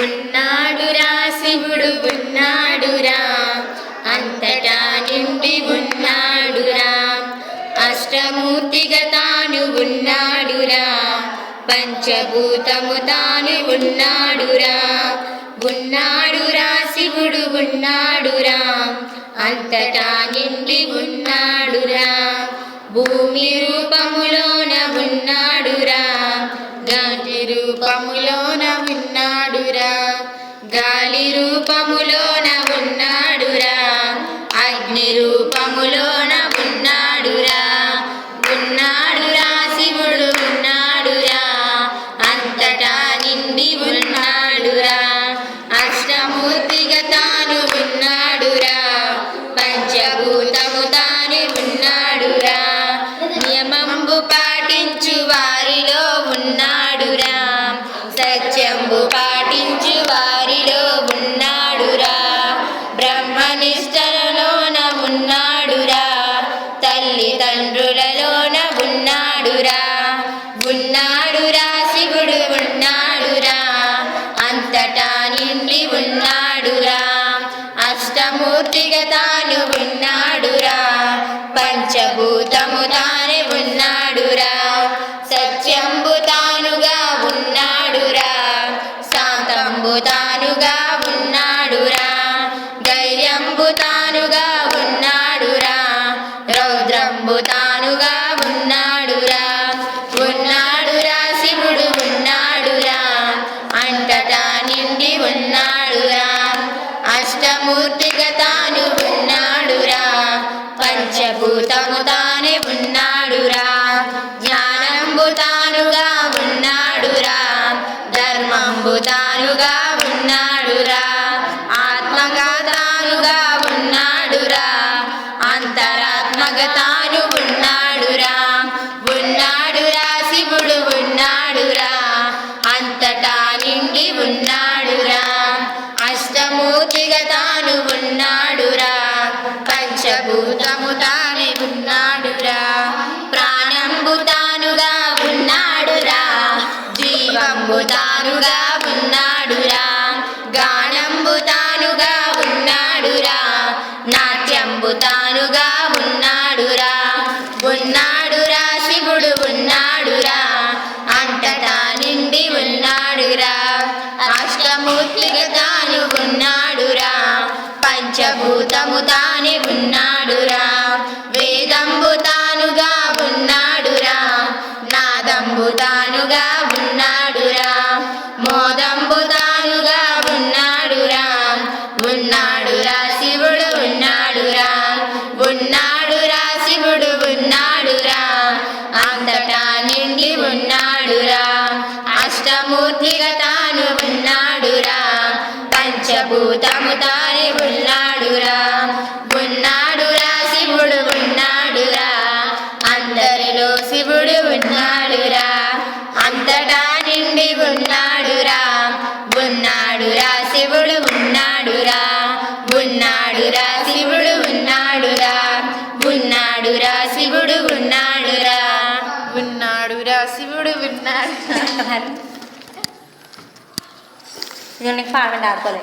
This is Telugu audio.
ఉన్నాడురా శివుడు ఉన్నాడురా అంతటా నిండి ఉన్నాడురా అష్టమూర్తిగా తాను ఉన్నాడురా పంచభూతము తాను ఉన్నాడురా ఉన్నాడురా శివుడు ఉన్నాడురా అంతటా నిండి ఉన్నాడురా భూమి రూపములోన ఉన్నాడురా గాలి రూపములోన ఉన్నా రూపములోన ఉన్నాడురా. అగ్ని రూపములోన ఉన్నాడురా. ఉన్నాడురా శివుడు ఉన్నాడురా. అంతటా నిండి ఉన్నాడురా. అష్టమూర్తిగా తాను ఉన్నాడురా. పంచభూతము తాను ఉన్నాడురా. నియమంబు పాటించు వారిలో ఉన్నాడు. అష్టమూర్తిగా తాను ఉన్నాడురా పంచభూతము తానే ఉన్నాడురా. సత్యంబు తానుగా ఉన్నాడురా. శాంతంబు తాను ఉన్నాడురా. ఆత్మగా తానుగా ఉన్నాడురా. అంతరాత్మగా తాను ఉన్నాడురా ఉన్నాడురా శివుడు ఉన్నాడురా. అంతటా నిండి ఉన్నాడురా అష్టమూర్తిగా తాను ఉన్నాడురా. పంచభూతము తానే ఉన్నాడురా. అష్టమూర్తిగా తాను ఉన్నాడురా. పంచభూతము తానే ఉన్నాడురా. ఉన్నాడురా శివుడు ఉన్నాడురా. అందరిలో శివుడు ఉన్నాడురా. అంతటా నిండి ఉన్నాడురా. ఉన్నాడురా శివుడు ఉన్నాడురా. ఉన్నాడురా శివుడు ఉన్నాడురా. ఉన్నాడురా శివుడు ఉన్నాడురా. ఉన్నాడురా శివుడు ఉన్నాడు നിങ്ങൾ പാവണ്ട പോലെ